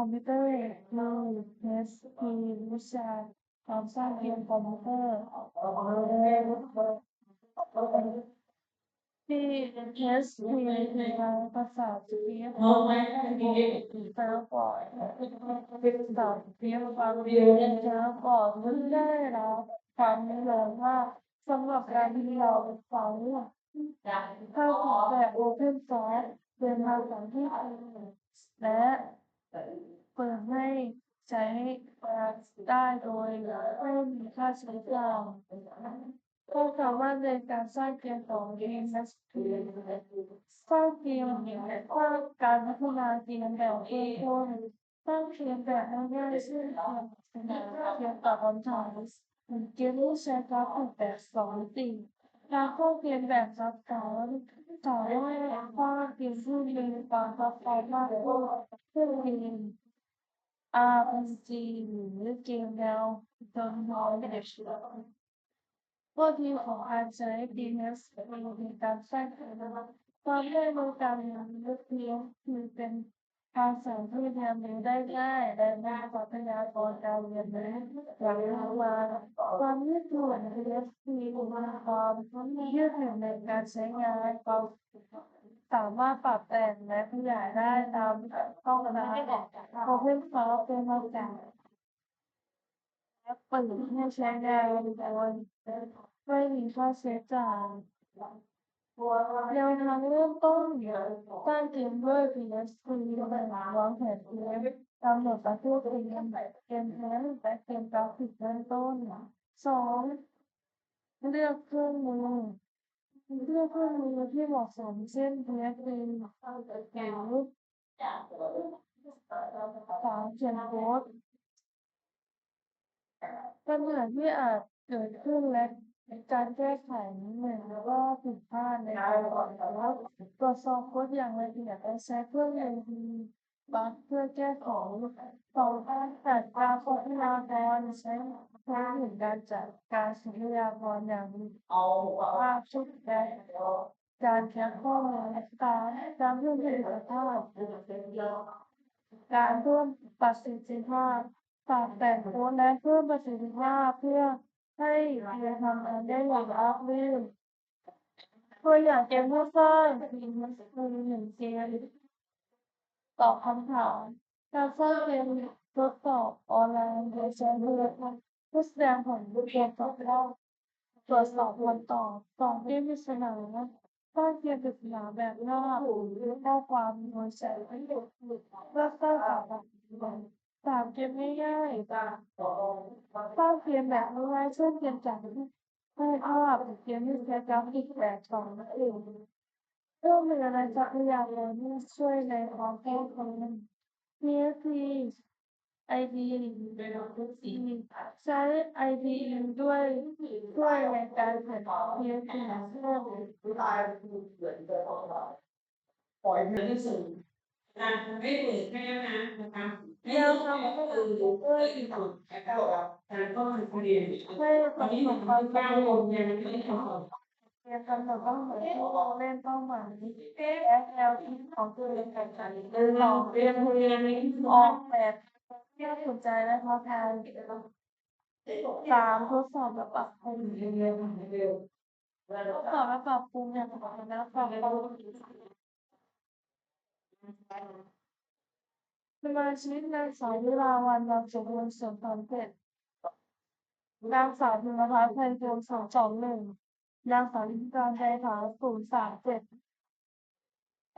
อมพิวเตอร์เลยเทสมีวิชาการสร้างเกมคอมพิวเตอร์ที่เทสมีในภาษาจีนแล้วก่อนเป็นภาษาจีนฟังเรียนแล้วก่อนเพิ่งได้รับความนิยมว่าสำหรับการที่เราฟังเข้าถึงแบบ Open Source เป็นภาษาที่และ ใช้ได้โดยไม่มีค่าใช้จ่ายพวก็สามารถในการสร้างเกมของ Game Master สร้างเกมสร้าการพัฒนาเกมแบบเอกคนสร้างเกมแบบง่ายๆเช่นเกมตอบคำถามเกมที่ใช้กราฟิกแบบสองมิติการเข้าเกมแบบซับซ้อนสามารถว่าเกมที่มีความซับซ้อนมากขึ้นเช่นเกม RPG หรือเกม แนว Download ข้อดีของการใช้ DNS ในการสร้างเกาง่ายในการเรียนรู้เพียงที่เรียนรู้ได้ง่ายและมีทรัพยากรการเรียนรู้อย่างมากมายความยืดหยุ่น DNS มีความยืดหยุ่นในการใช้งานความสามารถปรับแต่งและขยายได้ตามต้องการ Open Source เป็นมาจากและเปิดให้ใช้งานโดยไม่มีค่าใช้จ่าย แนวทางเริ่มต้นสร้างเกมด้วย PHP วางแผนเกมกำหนดประเภทเกมเกมแท้และเกมกราฟิกเริ่มต้นสองเลือกเครื่องมือเลือกเครื่องมือที่เหมาะสมเช่น PHP หรือสามเขียนโค้ดปัญหาที่อาจเกิดขึ้นและ การแก้ไขหนึ่งแล้วก็ผิดพลาดในการก่อนแต่ว่าตรวจสอบโค้ดอย่างละเอียดและใช้เครื่องมือบัคเพื่อแก้ไขสองการจัดการทรัพยากรใช้ใช้ถึงการจัดการทรัพยากรอย่างมีภาพชุดและการแคปข้อมูลการการเพิ่มประสิทธิภาพการเพิ่มประสิทธิภาพปรับแต่งโค้ดและเพิ่มประสิทธิภาพเพื่อ ให้เกมทำงานได้อย่างราบรื่นตัวอย่างเกมที่สร้างมีมันคือหนึ่งเกมตอบคำถามการสร้างเกมทดสอบออนไลน์โดยใช้เรือเพื่อแสดงผลเกมตอบได้ตรวจสอบผลตอบสองเกมปริศนาสร้างเกมปริศนาแบบน้าหรือข้อความโดยใช้เพื่อสร้างสาร สามเกมง่ายๆสร้างเกมแบบง่ายๆเช่นเกมจากให้ภาพเกมที่ใช้กราฟิกแบบสองมิติเพิ่มมือในทรัพยากรที่ช่วยในความแก้ไข PHP ID ใช้ IDE ด้วยช่วยในการเขียเพิ่อยเพลงที่สุดอะไม่เปิดแค่นั้นนะครับไม่วต้องทางก็ก็คือคือเพื่อที่สุดนะครับการก็คือเรียนให้ตอนนี้หนึ่งพันเก้าโมงยังไม่ได้ทำเรียนกำหนดเป้าหมายที่เราเล่นเป้าหมายและนวคิดของตัวเองการจัดเดินหล อกเรียนเรียนนี้ออกแบบที่น่าสนใจและท้าทายสามทดสอบและปรับปรุงเรียนเร็วทดสอบและปรับปรุงอย่างต่อเนื่องและปรับปรุง สมาชิกนางสาววิลาวันนามสกุลเสริมพันเพชรนางสาวพิมพ์พัทรไพฑูรย์สองสองหนึ่งนางสาวลิขิการใจผาศูนย์สามเจ็ด